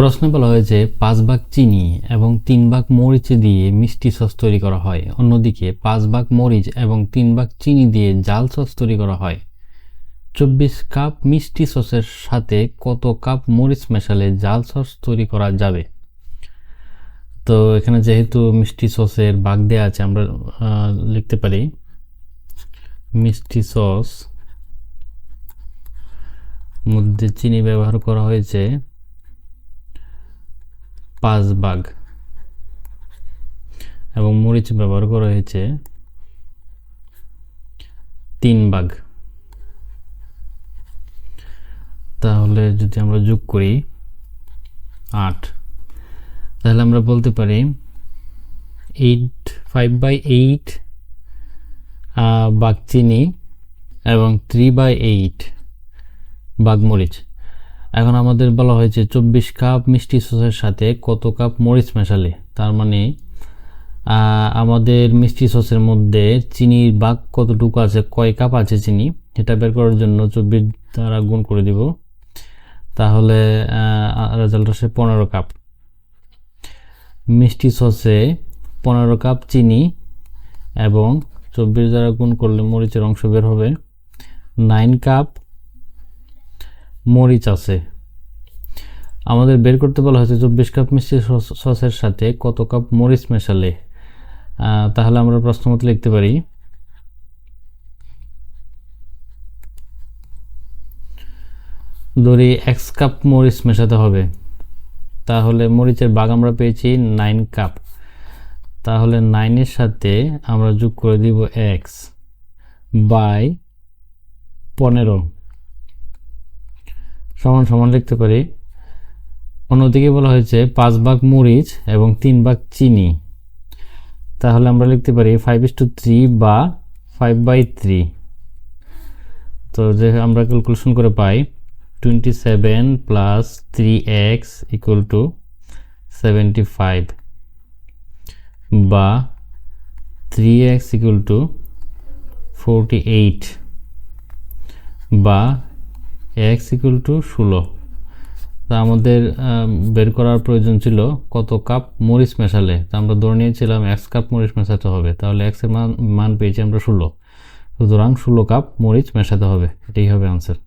প্রশ্নে বলা হয়েছে, পাঁচ ভাগ চিনি এবং তিন ভাগ মরিচ দিয়ে মিষ্টি সস তৈরি করা হয়। অন্যদিকে, পাঁচ ভাগ মরিচ এবং তিন ভাগ চিনি দিয়ে জাল সস তৈরি করা হয়। চব্বিশ কাপ মিষ্টি সসের সাথে কত কাপ মরিচ মেশালে জাল সস তৈরি করা যাবে? তো এখানে যেহেতু মিষ্টি সসের ভাগ দেওয়া আছে, আমরা লিখতে পারি, মিষ্টি সস মধ্যে চিনি ব্যবহার করা হয়েছে পাঁচ ভাগ এবং মরিচ ব্যবহার করা হয়েছে তিন ভাগ তাহলে যদি আমরা যোগ করি আট, তাহলে আমরা বলতে পারি এইট ফাইভ বাই এইট বাঘ চিনি এবং থ্রি বাই এইট বাঘ মরিচ এখন আমাদের বলা হয়েছে চব্বিশ কাপ মিষ্টি সসের সাথে কত কাপ মরিচ মেশালে? তার মানে আমাদের মিষ্টি সসের মধ্যে চিনির বাঘ কতটুকু আছে, কয় কাপ আছে চিনি? এটা বের করার জন্য চব্বিশ দ্বারা গুণ করে দিব। তাহলে রেজাল্ট আসে পনেরো কাপ। মিষ্টি সসে পনেরো কাপ চিনি এবং চব্বিশ দ্বারা গুণ করলে মরিচের অংশ বের হবে। নাইন কাপ মরিচ আছে। আমাদের বের করতে বলা হয়েছে চব্বিশ কাপ মিষ্টি সসের সাথে কত কাপ মরিচ মেশালে? তাহলে আমরা প্রশ্ন মতো লিখতে পারি। ধরি এক্স কাপ মরিচ মেশাতে হবে। তাহলে মরিচের বাগ আমরা পেয়েছি নাইন কাপ। তাহলে নাইনের সাথে আমরা যোগ করে দিব এক্স বাই পনেরো। সমান সমান লিখতে পারি। অন্যদিকে বলা হয়েছে পাঁচ ভাগ মরিচ এবং তিন ভাগ চিনি। তাহলে আমরা লিখতে পারি ফাইভ ইস টু থ্রি বা ফাইভ বাই থ্রি তো যে আমরা ক্যালকুলেশন করে পাই twenty seven plus three x equal to seventy five বা three x equal to forty eight বা এক্স ইকুয়াল টু ষোলো। তা আমাদের বের করার প্রয়োজন ছিল কত কাপ মরিচ মেশালে। তা আমরা ধরে নিয়েছিলাম এক্স কাপ মরিচ মেশাতে হবে, তাহলে এক্সের মান মান পেয়েছি আমরা ষোলো। সুতরাং ষোলো কাপ মরিচ মেশাতে হবে, এটাই হবে আনসার